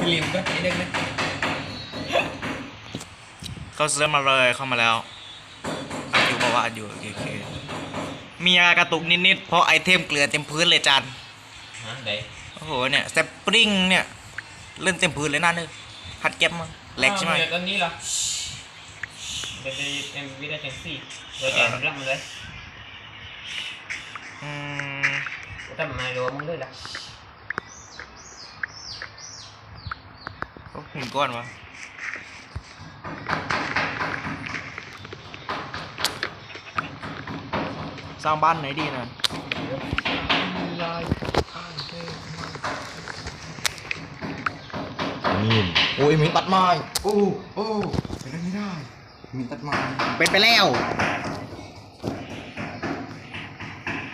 ฟิลิมก็ไอ้เด็กนะก็ซื้อมาเลยเข้ามาแล้วอัดอยู่บอกว่าอัดอยู่โอเคโอเคมีอากระตุกนิดๆเพราะไอเทมเกลือเต็มพื้นเลยจานฮะไหนโอ้โหเนี่ยสปริงเนี่ยเล่นเต็มพื้นเลยนะเนี่ยหัดเก็บมาแหลกใช่ไหมอ้าวเดี๋ยวตอนนี้เหรอเดี๋ยวจะเอ็มวีได้จังสี่เดี๋ยวแกทำรับมันเลยอืมถ้ามันมาโดนมึงด้วยล่ะ โอ้หุ่นก้อนวะสร้างบ้านไหนดีนะนี่โอ้ยหมินตัดไม้โอ้โอ้ไปได้ไม่ได้หมินตัดไม้เป็นไปแล้ว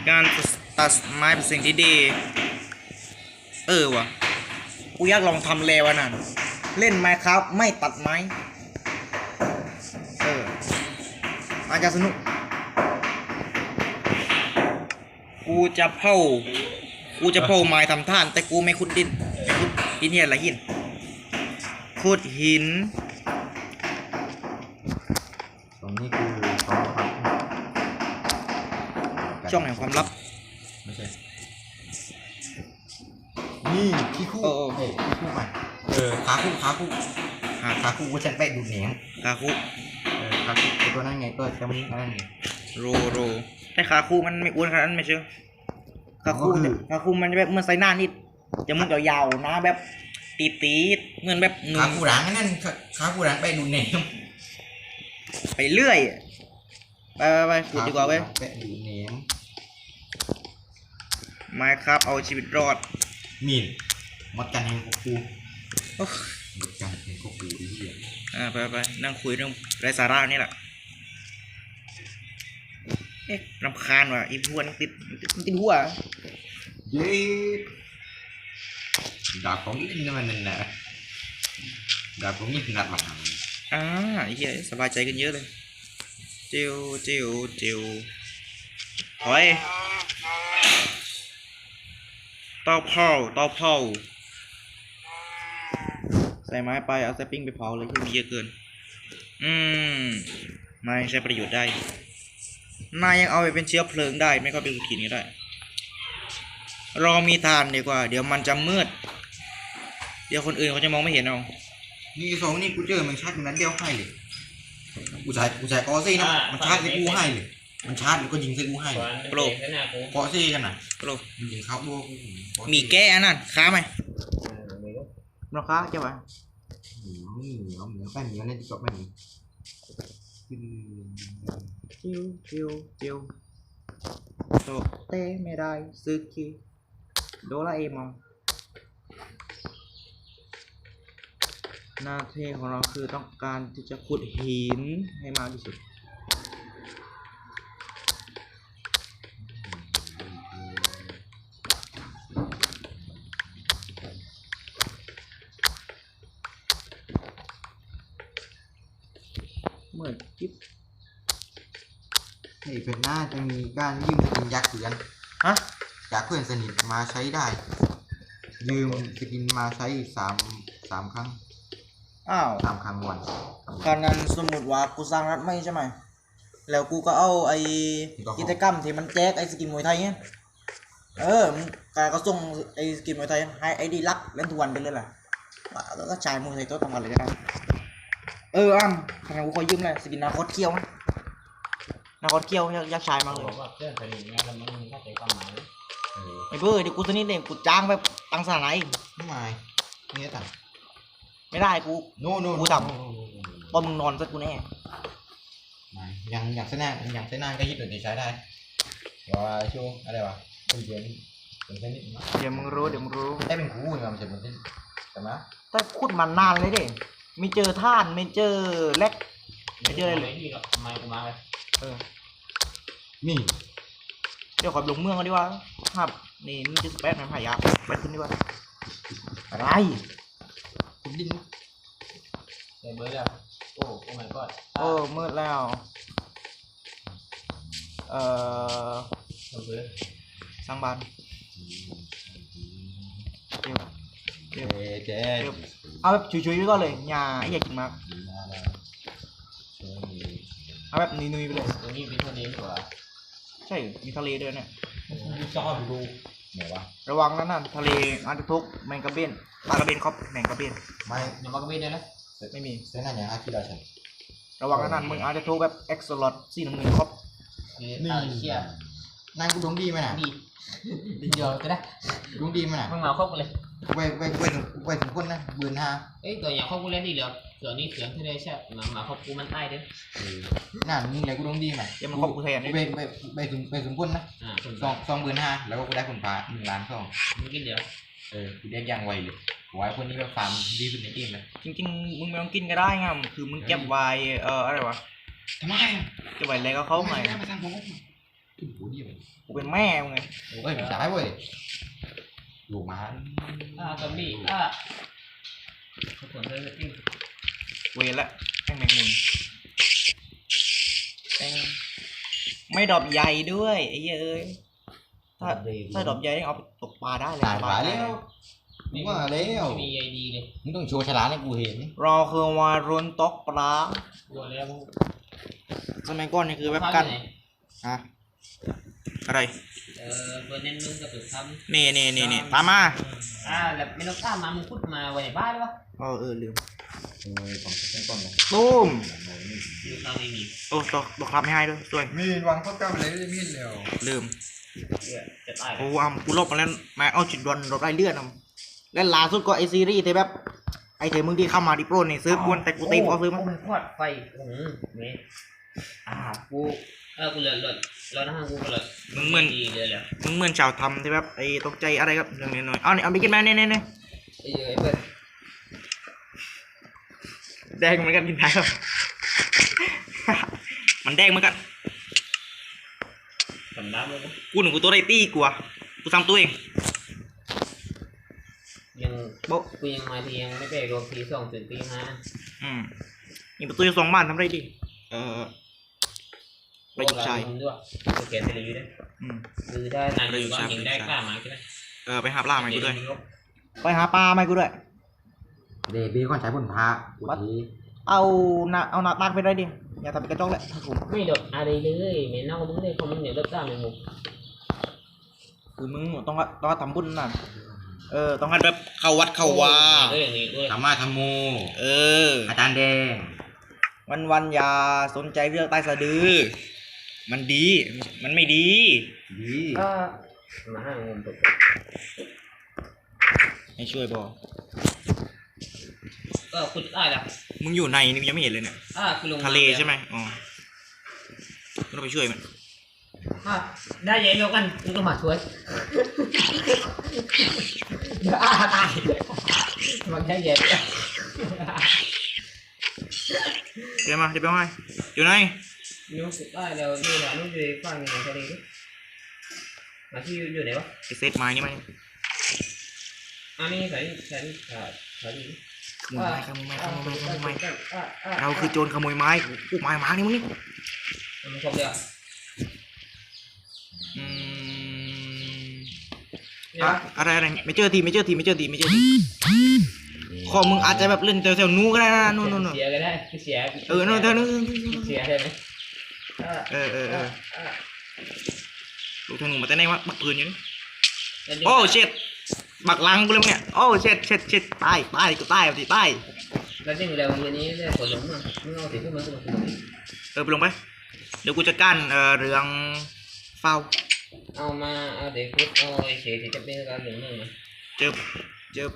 การตัดไม้เป็นสิ่งที่ดี เออวะกูอยากลองทำแล้วะนั่น เล่นไม้ครับไม่ตัดไม้ เออ อาจจะสนุก กูจะเผา กูจะเผาไม้ทำท่าน แต่กูไม่ขุดดินไม่ขุดดินเนี่ยอะไรหิน ขุดหิน ตรงนี้คือของครับช่องแห่งความลับ ไม่ใช่ นี่ขี้คู่โอ้โอ้เอ้ยขี้คู่ใหม่ เออขาคู่ขาคู่หาขาคู่กูฉันไปดูดเหนียงคาคุเออขาคู่ไอ้ตัวนั้นไงตัวจะมีอะไรไง โรโรแต่คาคุมันไม่อ้วนขนาดนั้นไม่เชื่อคาคุก็คือ คาคุมันจะแบบเหมือนไซน่านิดจมูกยาวๆหนะแบบตีตีดๆเหมือนแบบหนุ่ขามคู่หลังนั่นขาขาคู่หลังไปดูดเหนียงไปเรื่อยไปไปไปขุดดีกว่าเว้ย ไปดูดเหนียงมาครับเอาชีวิตรอดมีนมดกันแห่งกู โอ้มดกันแห่งกูดีเหี้ยอ่าไปไปนั่งคุยเรื่องไร้สาระนี่แหละเอ๊ะรำคาญว่ะอีพวนติดติดติดหัวเย้ดาบของเล่นนี่มันนั่นนะดาบของนี่ถนัดมาทำอ่าไอ้เหี้ยสบายใจกันเยอะเลยเจียวเจียวเจียวถอยเตาเผาเตาเผา ใส่ไม้ไปเอาสปริงไปเผาเลยที่มีเยอะเกิน อืมนายใช้ประโยชน์ได้ นายยังเอาไปเป็นเชื้อเพลิงได้ ไม่ก็เป็นขีนก็ได้ รอมีทานดีกว่า เดี๋ยวมันจะมืด เดี๋ยวคนอื่นเขาจะมองไม่เห็นเอานี่สองนี่กูเจอมันชาร์จมันนั้นเดียวให้เลยกูใช้กูใช้กอซี่นะมันชาร์จใส่กูให้เลยมันชาร์จแล้วก็ยิงใส่กูให้ก่อนโปรเดี๋ยวหน้ากูกอซี่กันน่ะโปรมันยิงเข้าตัวกูกอซี่มีแก้อันนั่นค้าไหมเออ ไม่รู้ราคาเจ้าไหมเหนียวเหนียวเหนียวแป้งเหนียวในที่จบไม่มีจิวจิวจิวโตเต้ไม่ได้ซึกิโดราเอมอนหน้าเท่ของเราคือต้องการที่จะขุดหินให้มากที่สุด เหมือนจิ๊บ ไอ้ เพชรหน้าจะมีการยืมสกินยักษ์เสือนฮะจากเพื่อนสนิทมาใช้ได้ ยืมสกินมาใช้สามสามครั้งอ้าวสามครั้งวันตอนนั้นสมมติว่ากูสร้างรัฐไม่ใช่ไหมแล้วกูก็เอาไอ้กิจกรรมที่มันแจกไอ้สกินมวยไทยเนี่ยเออมึงกก็ส่งไอ้สกินมวยไทยให้ไอ้ดีลักเล่นทุกวันไปเลยล่ะว่าแล้วก็จ่ายมวยไทยตัวทั้งวันเลยก็ได้เอออ้ำทำไมกูขอยืมเลยสกินนาคอสเคียวนะ นาคอสเคียวอยากอยากใช้มากเลบยอกว่าเพื่อนสนิทเนี่ยแล้วมันมีเข้าใจความหมายเออไอ้เพื่อเดี๋ยวกูสนิทเองกูจ้างแบบตังสาไหนทำไมเนี่ยต่างไม่ได้กู โน่โน่กูทตอนมึงนอนซะกูแน่ยังอยากเส้นหน้ายังเส้นหน้าก็ยึดหนึ่งใช้ได้ว่าช่วงอะไรวะเป็นเดือนเป็นเส้นนิดมั้งเดี๋ยวมึงรู้เดี๋ยวมึงรู้ได้เป็นกูเนี่ยมันจะเป็นเส้นใช่ไหมแต่พูดมานานเลยเด้ไม่เจอท่านไม่เจอแลก ไม่เจออะไรเลยนี่หรอกทำไมกูมาเลยเออ นี่เดี๋ยวขอลงเมืองกันดีกว่าครับนี่นี่จะสเปซมันหายากไปขึ้นดีกว่าอะไรคุณดินเดี๋ยวเบอร์แล้วโอ้โอ้ my god โอ้มืดแล้ว เอ่อเดี๋ยวเบอร์สร้างบ้านเดี๋ยวเจ๊เจ๊เอาแบบชุยๆไปก่อนเลยอย่าไอ้อย่ากินมากดีมากแล้วเจ๊มีเอาแบบนุยๆไปเลยตรงนี้เป็นคนนี้ดีกว่า ใช่มีทะเลด้วยเนี่ยจอนดูไหนวะระวังนะนั่นทะเลอาจจะทุกแมงกะเบนปลากระเบนครับแมงกะเบนไม่อย่ามาก็ไม่ได้แล้วไม่มีเส้นนั่นอย่างฮะที่เราใช้ระวังนะนั่นมึงอาจจะทุกแบบเอ็กซ์ลอตสีน้ำเงินครับนี่อ่าเชี่ยนายกูดวงดีไหมน่ะดีดีเดียวก็ได้ดวงดีไหมน่ะมึงมาครบกันเลย ไว้ไว้ไว้ถึงไว้ถึงคนนะบืนห้าเอ้ยตัวอย่างครบกูเล่นดีเดียวส่วนนี้เสียงที่ได้ใช่มามาครบกูมันใต้เด้อน่ามึงเลยกูดวงดีไหมเดี๋ยวมันครบกูแทนไปไปไปไปถึงไปถึงคนนะอ่าคนสองสองหมื่นห้าแล้วก็กูได้คนพาหนึ่งล้านสองมึงกินเดียวเออกูเรียกยังไวเลยไว้คนนี้แบบฟาร์มดีสุดในทีมเลยจริงๆ มึงไม่ต้องกินก็ได้ไงคือมึงเก็บไว้เอ่ออะไรวะ ทำไมอะเก็บไว้อะไรก็เขาไงไม่มาทำผมโอ้โหเดียวกูเป็นแม่มึงไงเฮ้ยจ่ายเว้ย ลูกมาอ่าซอมบี้อ่าขอบคุณเลยจริงเวรละแม่งแมงมุมแม่งไม่ดอกใหญ่ด้วยไอ้เหี้ยเอ้ยถ้าถ้าดอกใหญ่เอาไปตกปลาได้เลยตายสบขายแล้ว มึงว่าแล้วมีไอดีเลยมึงต้องโชว์ฉลาดให้กูเห็นรอคือวารุนตกปลาตัวแล้วสมัยก่อนนี่คือแบบกันฮะอะไร เออเบอร์เน้นมึงกับตึกทำนี่นี่นี่นี่ตามมาอ่าแล้วไม่ต้องกล้ามามึงพูดมาไว้ในบ้านหรือเปล่าเออเออลืมเออของเส้นต้นเลยตูมอยู่ข้างไม่มีโอ้ตกตกครับไม่ให้ด้วยสวยมีดวางเข้าก้าวไปเลยมีดเร็วลืมเหี้ยจะตายโอ้อำกูลบมาแล้วมาเอาจุดดอนรถไล่เลื่อนอำและล่าสุดก็ไอซีรีส์ที่แบบไอเทมึงที่เข้ามาดิโปรนี่ซื้อกวนแต่กูตีพอซื้อมั้งโอ้ยพอดไฟอืมนี่อ่ากู เออกูเหลือเหลือแล้วนะฮะกูก็เหลือมึงเหมือนดีเลยแหละมึงเหมือนชาวทำที่แบบไอตกใจอะไรครับเรื่องนี้หน่อยเอานี่เอาไปกินมาเนี่ยเนี่ยเนี่ยไอ้ไอ้เบิร์ดแดงเหมือนกันกินได้หรอมันแดงเหมือนกันสำลักเลยนะกูหนึ่งกูตัวได้ตีกว่ากูทำตัวเองยังโบ๊ะกูยังมาทียังไม่ได้รวมทีสองถึงตีห้าอืมนี่ประตูสองบ้านทำไรดีเออ ไปหยิบชายมึงด้วยกูเขียนไปเลยอยู่ด้วยอืมคือได้นานอยู่บ้างยังได้กล้ามาใช่ไหมเออไปหาปลาใหม่กูด้วย ไปหาปลาใหม่กูด้วย เดบี้ก่อนใช้ผลพระกูทีเอาหน้าเอาหน้าตากไปได้ดิอย่าทำเป็นกระจกแหละครับผมไม่โดดอะไรเลยไม่เน่ามึงเลยเขามึงเนี่ยเลิกกล้าไม่มุกคือมึงต้องต้องทำบุญน่ะเออ ต้องให้แบบเข้าวัดเข้าวาเอออย่างนี้ด้วยธรรมะธรรมโมเออ อาจารย์แดงวันวันๆอย่าสนใจเรื่องใต้สะดือ มันดี มันไม่ดี ดีก็มาห้างงมตกให้ช่วยบอกก็คุณได้ละมึงอยู่ในนี่ยังไม่เห็นเลยเนี่ยอ่าคือลงทะเลใช่ไหมอ๋อก็ต้องไปช่วยมันอะได้ยัยเดียวกันมึงก็มาช่วยเดี๋ยวอ่าตายมันแค่เย็นเดี๋ยวมาเดี๋ยวไปให้อยู่ไหน นู้สุดได้แล้วนี่แหละนู้อยู่ฝั่งนี้ทะเลดิมาที่อยู่ไหนวะไปเซตไม้นี่มาอันนี้ใส่ใส่อ่าใส่ขโมยไม้ขโมยไม้ขโมยไม้ขโมยไม้เราคือโจรขโมยไม้ปลูกไม้มานี่มึงนี่มันครบเดียวอืมเนี่ยอะอะไรอะไรไม่เจอทีไม่เจอทีไม่เจอทีไม่เจอทีขอมึงอาจจะแบบเล่นแถวๆนู้นก็ได้นะนู่นนู่นนู่นเสียก็ได้เสียเออนู่นแถวนู้นเสียได้ไหม เออเออเออลูกธนูมาแต่ไหนวะบักปืนอยู่นี่โอ้โอ้เช็ดบักลังกูเลยมึงเนี่ยโอ้เช็ดเช็ดเช็ดตายตายกูตายเอาดิตายแล้วจริงแล้ววันนี้ได้ผลลงมั้งมึงเอาสิขึ้นมาขึ้นมาขึ้นมาเออไปลงไปเดี๋ยวกูจะกั้นเออเรื่องเฝ้าเอามาเอาเด็กพุทธเอาไอ้เฉยที่จะเป็นการหนึ่งหนึ่งนะเจอเจอ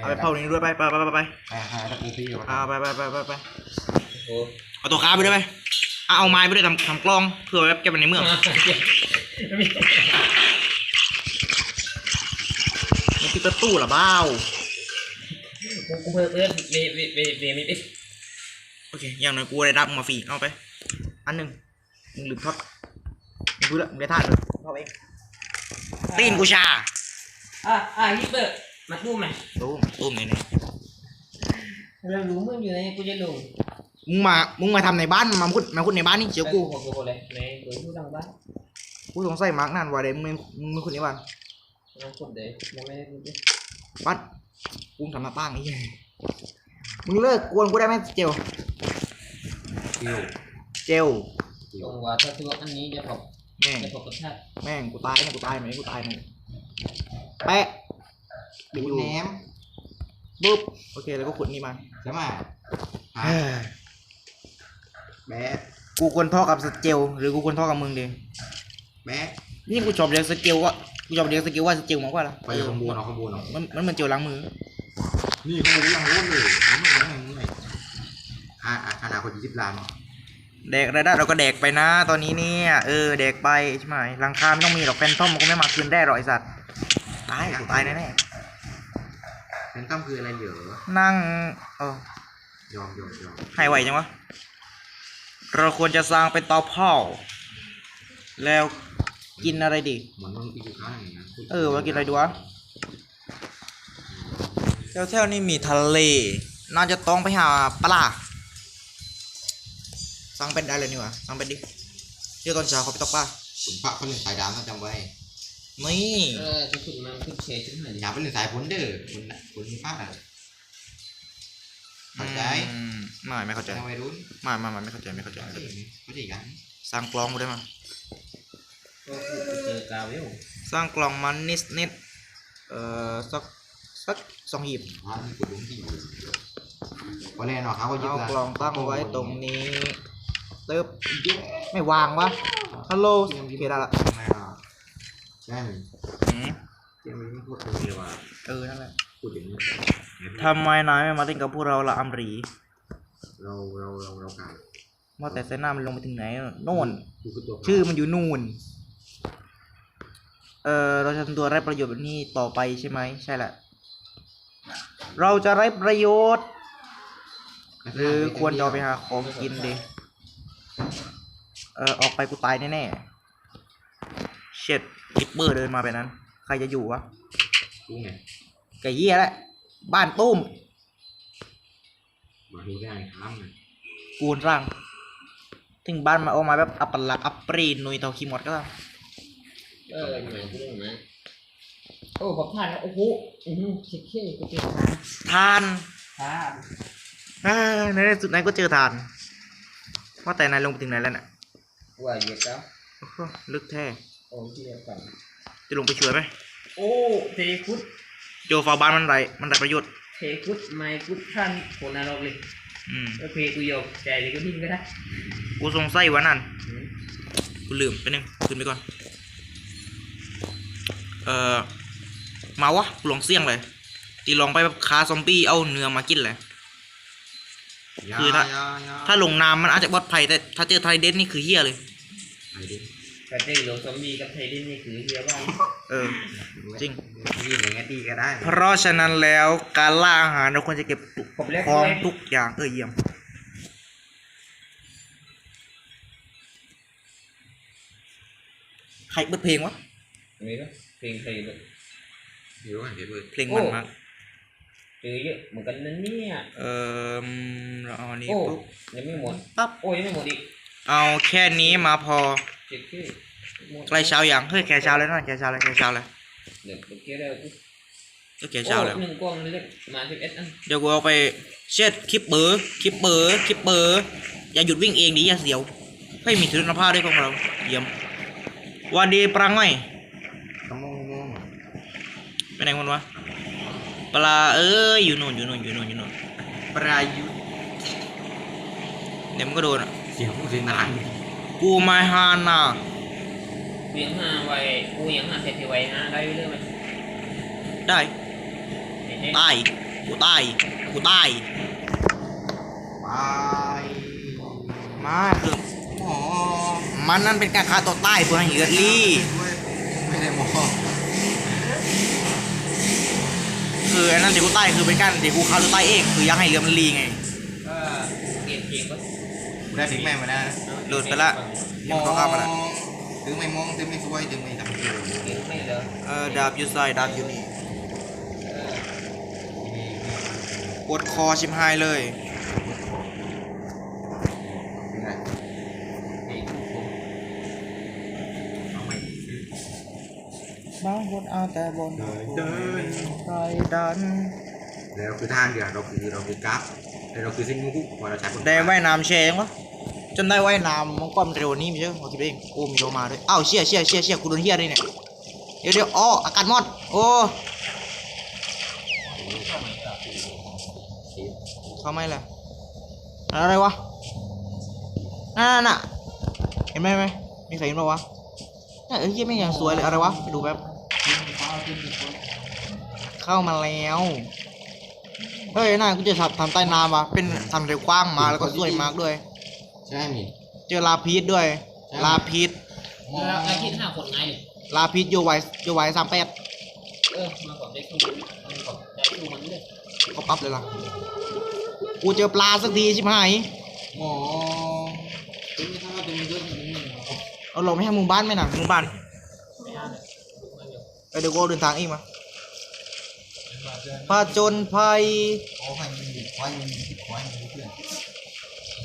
เอาไปเผานี้ด้วยไปไปไปไปไปไปไปไปไปไปไปเอาตัวขาไปด้วยไป เอาเอาไม้ไปด้วยทำทำกล้องเพื่อไว้เก็บไว้ในเมืองมันคือประตูเหรอบ้าวกูเพิ่มเพิ่มเบเบเบเบไม่เป็นโอเคอย่างน้อยกูได้รับมาฟรีเอาไป อันหนึ่งมึงลืมทอดมึงพูดละมึงได้ท่าเลยเอาเองตีนกูชาอะอะฮิปเปอร์มาดูไหมตุ้มตุ้มไหนไหนเรารู้มึงอยู่ในกูจะลง มึงมา มึงมาทำในบ้าน มาพูดมาพูดในบ้านนี่เจียวกูกูกูเลยในกูพูดทางบ้านกูสงสัยมาร์กนั่นว่าเดมึงมึงมึงคนในบ้านน้องพูดเลยยังไม่บ้านกูทำมาป้างไอ้เหี้ยมึงเลิกกวนกูได้ไหมเจล คิวเจลตรงว่าถ้าตัวอันนี้จะพบแม่งจะพบกับชาติแม่งกูตายนะกูตายไหมกูตายไหมแปะดูแหนมปุ๊บโอเคแล้วก็ขุดนี่มาใช่ไหม เฮ้ย แบะกูควรท่อกับสเกลหรือกูควรท่อกับมึงดีแบะนี่กูชอบเรียกสเกลว่ากูชอบเรียกสเกลว่าสเกลมากกว่าละไปข้างบนเอาข้างบนเอามันมันเหมือนเจลล้างมือ นี่ข้างบนยังร้อนเลยมึงยังไงมึงไงอ่าอนาคตยี่สิบล้านแดกรายได้เราก็แดกไปนะ ตอนนี้เนี่ยเออแดกไปใช่ไหมรังคาไม่ต้องมีหรอกแฟนทอมมันก็ไม่มาคืนได้หรอกไอสัตว์ตายกูตายแน่เป็นตั้มคืออะไรเหรอๆนั่งเออยอมยอมยอมให้ไหวจังวะ เราควรจะสร้างเป็นเตาเผาแล้วกินอะไรดี เหมือนมึงอีกครั้งหนึ่งนะเออว่ากินอะไรดีวะแถวๆนี้มีทะเลน่าจะต้องไปหาปลาสั่งเป็นได้เลยนี่หวะสั่งเป็นดิเดี๋ยวตอนเช้าเขาไปตกปลาขุนพระเขาเล่นสายดาวต้องจำไว้นี่เออจะขึ้นมาขึ้นเชยขึ้นมาอย่าไปเล่นสายฝนเด้อคุณน่ะคุณพระอะเข้าใจอืม ไม่ไม่เข้าใจทำไมรุ่นไม่ไม่ไม่ไม่เข้าใจไม่เข้าใจเข้าใจเข้าใจกันสร้างกลองกูได้มั้ยก็คือเจอกาเวลสร้างกลองมันนิดนิดเอ่อสักสักสองหีบพระนี่กูรุ่นที่อยู่พอแน่นอนเขาก็ยึดเอาละกลองตั้งไว้ตรงนี้เติบไม่วางวะฮัลโหลโอเคได้ละไม่หรอกใช่ไหมอืมเจ้าไม่พูดคนเดียวอะเออนั่นแหละพูดอย่างนี้ทำไมนายไม่มาเต้นกับพวกเราละอัมรี เราเราเราเรากล่าวว่าแต่เซน่ามันลงไปถึงไหนโน่น กูคือตัวชื่อมันอยู่นู่น เออเราจะทำตัวไร้ประโยชน์แบบนี้ต่อไปใช่ไหมใช่แหละ เราจะไร้ประโยชน์ หรือควรจะเอาไปหาของกินดีเออออกไปกูตายแน่ๆเช็ดกิปเปอร์เดินมาไปนั้น ใครจะอยู่วะ กูไง ไก่เหี้ยแหละ บ้านตุ้ม มาดูได้ครับไงกูนร่าง ถึงบ้านมาออกมาแบบอัปลักษณ์อัปปรีนุยเตาคีมอดก็ตามเออเหมือนกูนะโอ้ผมผ่านแล้วโอ้โหอือเช็คเค้กูเจอทานทานทานอ่าในที่สุดนายก็เจอทาน ว่าแต่นายลงไปถึงไหนแล้วน่ะว่าเยอะแล้วโอ้โหลึกแท้โอ้ที่เดียวกันจะลงไปช่วยไหมโอ้เทคุดโจฟาบ้านมันไรมันไรประโยชน์ เทคุดไมคุดท่านโคนนรกเลยอืมโอเคกูยกใจเลยก็ดิ้นก็ได้กูสงสัยว่านั่นอืมกูลืมไปนึงขึ้นไปก่อน เอ่อ มาวะกูลองเสี่ยงเลยตีลองไปแบบคาซอมบี้เอาเนื้อมากินเลยคือถ้าถ้าลงน้ำมันอาจจะปลอดภัยแต่ถ้าเจอไทเดนนี่คือเฮี้ยเลยไอ้ดิกระเตงโลซอมบี้กับไทยดิ้นนี่คือเฮียบ้านเออจริง นี่อย่างเงี้ยดีก็ได้ เพราะฉะนั้นแล้วการล่าอาหารเราควรจะเก็บทุกผมเล็กของเลยทุกอย่างเออเยี่ยม ใครเปิดเพลงวะนี่ก็เพลงเพลงเลยอยู่กันเดี๋ยวเบิร์ดเพลงมันมาก เจอเยอะเหมือนกันนั่นเนี่ยเออเราเอาอันนี้โอ้ปุ๊บยังไม่หมดปั๊บ โอ้ยังไม่หมดอีกเอาแค่นี้มาพอ เจ็ดที่หมด ใกล้เช้าอย่างเฮ้ยแค่เช้าแล้วนะแค่เช้าแล้วแค่เช้าแล้ว เดี๋ยวเมื่อกี้เรากูก็แค่เช้าแล้วโอ้หนึ่งกล่องเลยมาสิบเอ็ดอันเดี๋ยวกูเอาไปเช็ดคลิปเบอร์คลิปเบอร์คลิปเบอร์อย่าหยุดวิ่งเองดิอย่าเสียวเฮ้ยมีถือน้ำผ้าด้วยพวกเราเยี่ยมวันดีปรังไงต้องมองมองไปไหนมันวะปลาเอ้ยอยู่นู่นอยู่นู่นอยู่นู่นอยู่นู่นปรายุทธ์เดี๋ยวมันก็โดนอะเสียงผู้เสียงนานกูไม่ฮานา กูยังหาไว้กูยังหาเศรษฐีไว้หาได้เรื่อยๆไหมได้เฮ้ยตายกูตายกูตายไปมาคือหมอมันนั่นเป็นการฆ่าตัวตายเพื่อให้เหลือดลี่ไม่ได้หมอคืออันนั้นที่กูตายคือเป็นการที่กูฆ่าตัวตายเองคืออยากให้เหลือดมันลีไงก็เกลียดเพลงก็ได้ถึงแม่มาได้หลุดไปละมอง ถึงไม่มองถึงไม่สวยถึงไม่ทำเกินเกลียดไม่เลยเออดาบอยู่ซ้ายดาบอยู่นี่เออปวดคอชิมหายเลยเป็นไงไอ้ทุกคนเอาใหม่บางคนเอาแต่บนเดินใครดันแล้วคือทางเดียวเราคือเราคือกราฟแล้วเราคือเส้นงูคุกพอเราใช้ผลได้ว่ายน้ำแชงวะ จนได้ว่ายน้ำมันก็มันเร็วนี้ไม่ใช่เหรอเอาคิดเองโอ้มีโลมาด้วยอ้าวเชี่ยเชี่ยเชี่ยเชี่ยกูโดนเฮียเลยเนี่ยเดี๋ยวเดี๋ยวอ๋ออากาศมอดโอ้ทำไมล่ะอะไรวะนั่นน่ะเห็นไหมเห็นไหมมีใครเห็นปะวะน่ะเอ้ยเฮียไม่งยังสวยเลยอะไรวะไปดูแป๊บเข้ามาแล้วเฮ้ยน่ากูจะทำใต้น้ำวะเป็นทำเร็วกว้างมาแล้วก็สวยมากด้วย ใช่มี เจอลาพีดด้วย ใช่ ลาพีดแล้วแล้วคิดห้าคนไงเนี่ยลาพีดโยไวโยไวสามแปดเออมาก่อนได้สู้มันก่อนได้สู้มันเลยก็ปั๊บเลยล่ะ กูเจอปลาสักทีชิบหายหมอตรงนี้ถ้าเราตรงนี้ด้วยตรงนี้เอาลงไม่ให้หมู่บ้านไหมนะหมู่บ้านไม่ได้เลยไม่เดี๋ยวเออเดี๋ยวกูเดินทางเองมาผจญภัยโอ้ยมันควายมันควายมันเพื่อน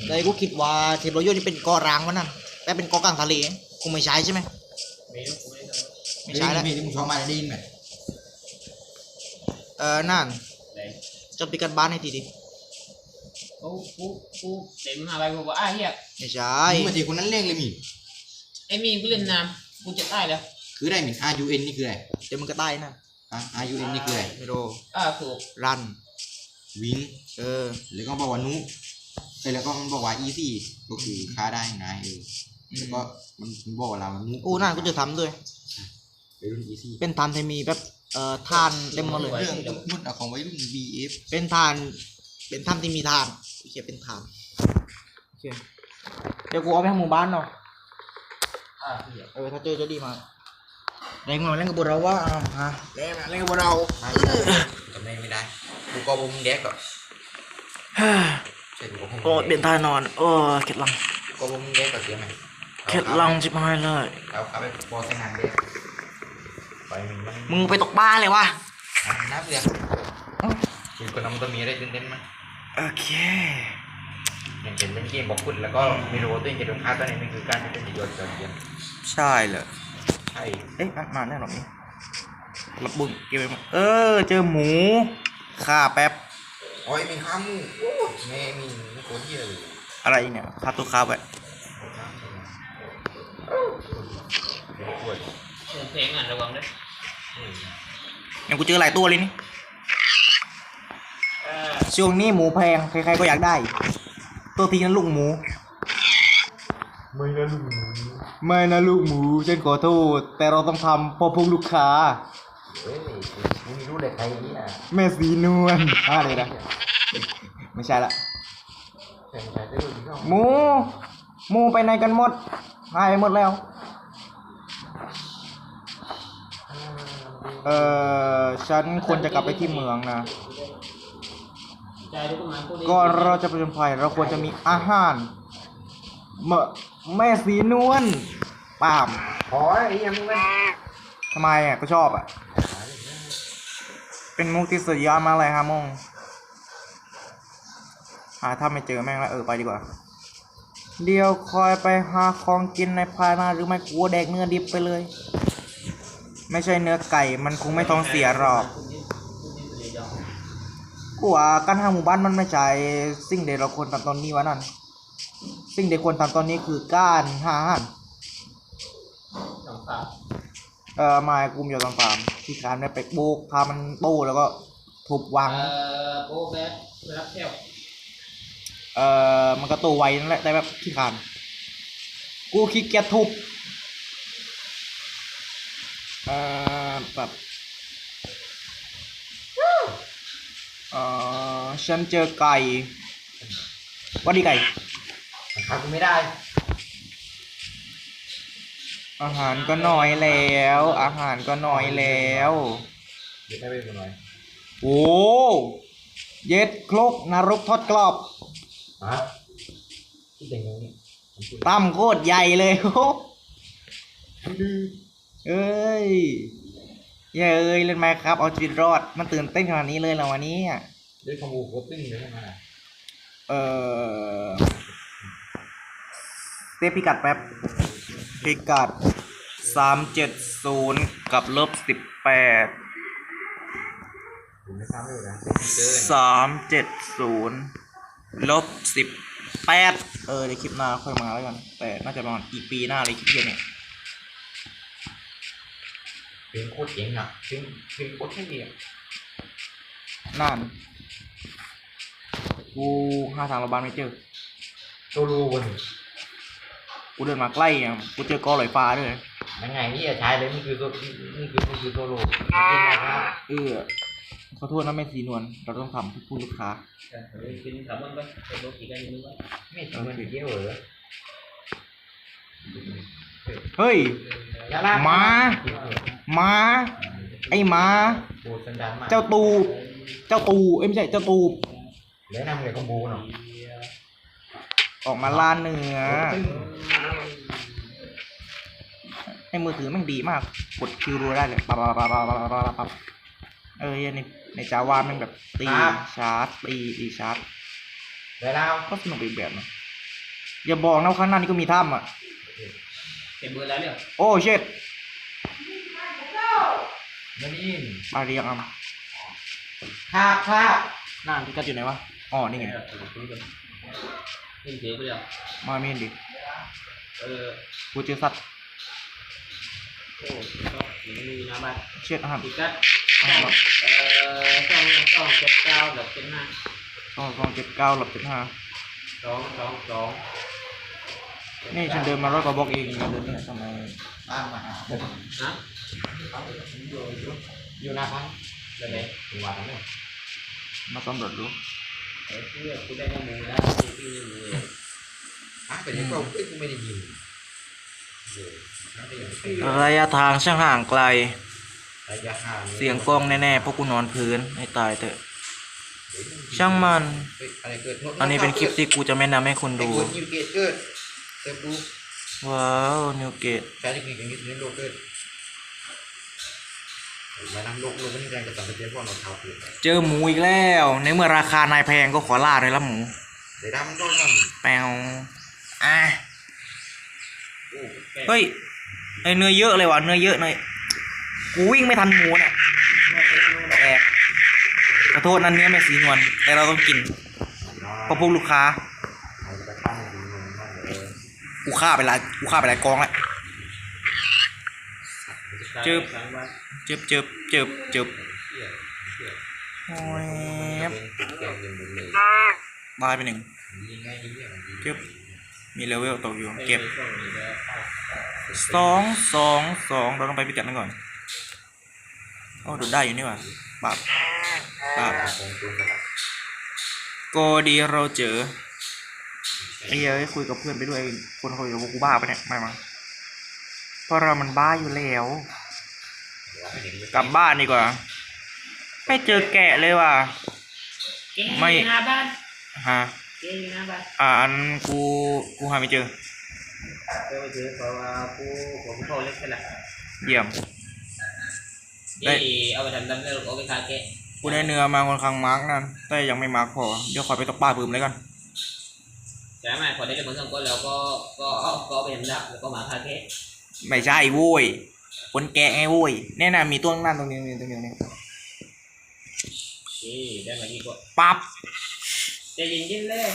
เลยกูคิดว่าเทปโรโยนี่เป็นเกอร้างวะนั่นแต่เป็นเกอกลางทะเลกูไม่ใช่ใช่ไหมไม่รู้กูไม่ได้ทำไม่ใช่แล้วมีที่มึงชอบมาได้ยินไหมเออนั่นไหนจดปิกันบ้านให้ทีดิกูกูกูเต็มอะไรกูบอกอะเฮียไม่ใช่มึงมาจีคนนั้นเร่งเลยมีไอ้มีกูเล่นน้ำกูจะตายแล้วคือได้มี R U N นี่คืออะไรเดี๋ยวมันก็ตายนะอะ R U N นี่คืออะไรไม่รู้อ่าถูกรันวิงเออแล้วก็บอกว่านุ เอ้ยแล้วก็มันบอกว่า easy ก็คือค่าได้ง่ายเออแล้วก็มันมันบอกว่าเรานุกูนั่นกูจะทำด้วย วัยรุ่น easy เป็นทานเทมีแบบเอ่อทานเต็มหมดเลย เรื่องมุดเอาของวัยรุ่น BF เป็นทาน เป็นถ้ำที่มีทานโอเคเป็นทานโอเคเดี๋ยวกูเอาไปทำหมู่บ้านเนาะอ่าเฮียเออถ้าเจอจะดีมากแรงมาเล่นกับพวกเราว่าอ่าฮะเล่นมาเล่นกับพวกเรา ไม่จำได้ไม่ได้กูก็บุ้มแดกก่อนใช่กูก็ โอ้เปลี่ยนท่านอน โอ้เข็ดหลังก็บุ้มแดกก่อนเสียไหมเข็ดหลังจิบหายเลยเอาเอาไปพอใช้งานแดกไปมันมันมึงไปตกปลาเลยวะอะนับเลยคือคนนั้นมันต้องมีอะไรเด่นๆมั้ยโอเคอย่างเช่นเล่นเกมบอกคุณแล้วก็ไม่รู้ว่าตัวเองจะโดนฆ่าตัวไหนมันคือการที่เป็นประโยชน์ต่อเกมใช่เลยใช่เอ๊ะอะมาแน่นอนนี่รับบุญเก็บไว้หมดเออเจอหมูข่าแป๊บ โอ้ยมีข้ามูโอ้ยแม่มีโคตรเหี้ยเลยอะไรเนี่ยคาตัวคาไปเป็นขวดเสียงเพลงอะระวังด้วยเนี่ยกูเจอหลายตัวเลยนี่เออช่วงนี้หมูแพงใครๆก็อยากได้ ตัวทีนั้นลูกหมู ไม่นะลุงไม่นะลูกหมูฉันขอโทษ แต่เราต้องทำเพราะพวกลูกค้า เฮ้ยมึงม่รู้เลยใครเนี่ยแม่สีนวลอะไรนะไม่ใช่ละใช่ใช่ได้ดูที่ช่องหมูหมูไปไหนกันหมดหายหมดแล้ว เออฉันควรจะกลับไปที่เมืองนะ ก่อนเราจะไปจนภัยเราควรจะมีอาหารเมแม่สีนวลปามขอไอ้ยังมึงไม่ ทำไมอะก็ชอบอะ เป็นมุกที่สุดยอดมากเลยฮะมงหาถ้าไม่เจอแม่งแล้วเออไปดีกว่า เดี๋ยวคอยไปหาของกินในภายหน้าหรือไม่กลัวแดกเนื้อดิบไปเลย ไม่ใช่เนื้อไก่มันคงไม่ท้องเสียหรอกพูดดิพูดดิเลยยอมกูว่าการหาหมู่บ้านมันไม่ใช่สิ่งเดียวเราควรทำตอนนี้วะนั่นสิ่งเดียวควรทำตอนนี้คือการหาอาหารสองสาม เออไมากุมอยู่ตรงฟาร์มที่การได้ไปโบกพามันโตแล้วก็ทุบวาง เอ่อโอ้แบ๊ไปรับแก้วเออมันก็โตไวนั่นแหละแต่แบบขี้ขาน กูขี้เกียจทุบเออแบบเออฉันเจอไก่หวัดดีไก่มันฆ่ากูไม่ได้ อาหารก็น้อยแล้ว อาหารก็น้อยแล้วเดี๋ยวให้ไปกูหน่อยโอ้เย็ดครกนรกทอดกรอบฮะที่แต่งงานนี่ตั้มโคตรใหญ่เลยโอ้เอ้ยเย้เอ้ยเล่นไหมครับเอาชีวิตรอดมันตื่นเต้นขนาดนี้เลยเหรอวันนี้อะด้วยขโมยโคตรตึ้งเลยใช่ไหมเออเซฟพิกัดแป๊บ พิกัดสามเจ็ดศูนย์กับลบสิบแปดโอ้ผมไม่ทราบเลยนะเกินสามเจ็ดศูนย์ลบสิบแปดเออเดี๋ยวคลิปหน้าค่อยมาแล้วกัน แต่น่าจะประมาณอีกปีหน้าเลยคลิปเดียวเนี่ยเพลงโคตรเจ๋งอะเพลงเพลงโคตรเท่ดีอะนานกูหาทางระบายไม่เจอโซโล่บน กูเดินมาใกล้อะกูเจอกอลอยฟ้าด้วยยังไงนี่จะใช้เลยนี่คือโซนี่คือนี่คือโซโล่จริงนะครับเออขอโทษนะแม่สีนวลเราต้องทำเพื่อผู้ลูกค้ากินขับมันไปเป็นโลกิกันนึงว่าไม่ทำมันเยอะเหรอเฮ้ยยาลาหมาหมาไอ้หมาโอ้สันดานมากเจ้าตูบเจ้าตูเอ้ยไม่ใช่เจ้าตูบแล้วนำเลยคอมโบเนาะ ออกมาล่าเนื้อ ในมือถือแมันดีมาก กดคิวรัวได้เลยปั๊บปั๊บปั๊บปั๊บปั๊บปั๊บปั๊บเออในในจาวามันแบบตีชาร์จตีตีชาร์จแล้วเราก็สนุกอีกแบบนะอย่าบอกนะว่าข้างหน้านี่ก็มีถ้ำอะเต็มมือแล้วเนี่ยโอ้เช็ดไม่ได้ยินบาเรียงอะภาพภาพหน้าที่กัดอยู่ไหนวะอ๋อนี่ไง นี่เจ๊ไปแล้วมาไม่เห็นดิเออกูเจอสัตว์โอ้ก็ยังมีน้ำบ้านเช็ดอาหารอีกกัดเอ่อสองสองเจ็ดเก้าแบบเป็นห้าสองสองเจ็ดเก้าหลับเจ็ดห้าสองสองสองนี่ฉันเดินมาร้อยกว่าบล็อกเองนะเดินเนี่ยทำไมตามมาหาผมฮะอยู่หน้าพันเดี๋ยวไหนถึงวันนั้นเลยมาสำรวจดู เออเพื่อกูได้ข้อมูลแล้วที่ที่นี่มืออะเป็นยังไงเอ้ยกูไม่ได้ยินเออนั่นก็ยังไม่ระยะทางช่างห่างไกลระยะห่างเสียงกล้องแน่ๆเพราะกูนอนพื้นให้ตายเถอะ ช่างมันเฮ้ยอะไรเกิดโทษอันนี้เป็นคลิปที่กูจะไม่นำให้คุณดูดูยูเกตเกิดเติมดู ว้าว นิวเกต มานั่งโลกโลกมันแรงกับสัมผัสเจ้าพ่อเราเท้าเปลี่ยนเจอหมูอีกแล้ว ในเมื่อราคานายแพงก็ขอล่าเลยละหมูเดี๋ยวดำมันต้องทแปวอะำโอ้เฮ้ยไอเนื้อเยอะเลยว่ะเนื้อเยอะหน่อยกูวิ่งไม่ทันหมูเนี่ยแอบขอโทษนั่นเนื้อแม่สีนวลแต่เราต้องกินเพราะพวกลูกค้าเอาไปปั้นดูมันนั่นเออกูฆ่าไปหลายกูฆ่าไปหลายกองแล้ว จึ๊บเจ็บเจ็บเจ็บเจ็บโอ้ยแกงเงินเลยตายไปหนึ่งยิงง่ายยิงอย่างดีเจ็บมีเลเวลตกอยู่เก็เก็บบสองสองสองเราต้องไปพิจัดนั่นก่อนโอ้ดูดได้อยู่นี่หว่าปรับปรับของตัวสลัดโกดีเราเจอไอ้เหี้ยเอ้ยคุยกับเพื่อนไปด้วยคนคุยกับกูบ้าปะเนี่ยไม่มั้งเพราะเรามันบ้าอยู่แล้ว กลับบ้านดีกว่า ไม่เจอแกะเลยว่ะ ไม่ หน้าบ้านฮะเจ๊อยู่หน้าบ้านอ่าอันกูกูหาไม่เจอเจอไปเจอเพราะว่ากูผมโทรเล็กไปละเยี่ยม ได้ นี่เอาไปทำดำเนินเอาไปคาเกะกูได้เนื้อมาค่อนข้างมาร์กนั่นแต่ยังไม่มาร์กพอ เดี๋ยวขอไปตกปลาปืมเลยกัน ใช่ไหมพอได้จำนวนสองคนแล้วก็ก็เอาก็เอาไปทำดับแล้วก็มาคาเกะไม่ใช่โว้ย คนแกะไงโว้ยแน่น่ะมีตัวนั่นตรงนี้มีตรงนี้ตรงนี้นี่ได้มาดีกว่าปั๊บใจเย็นๆเลย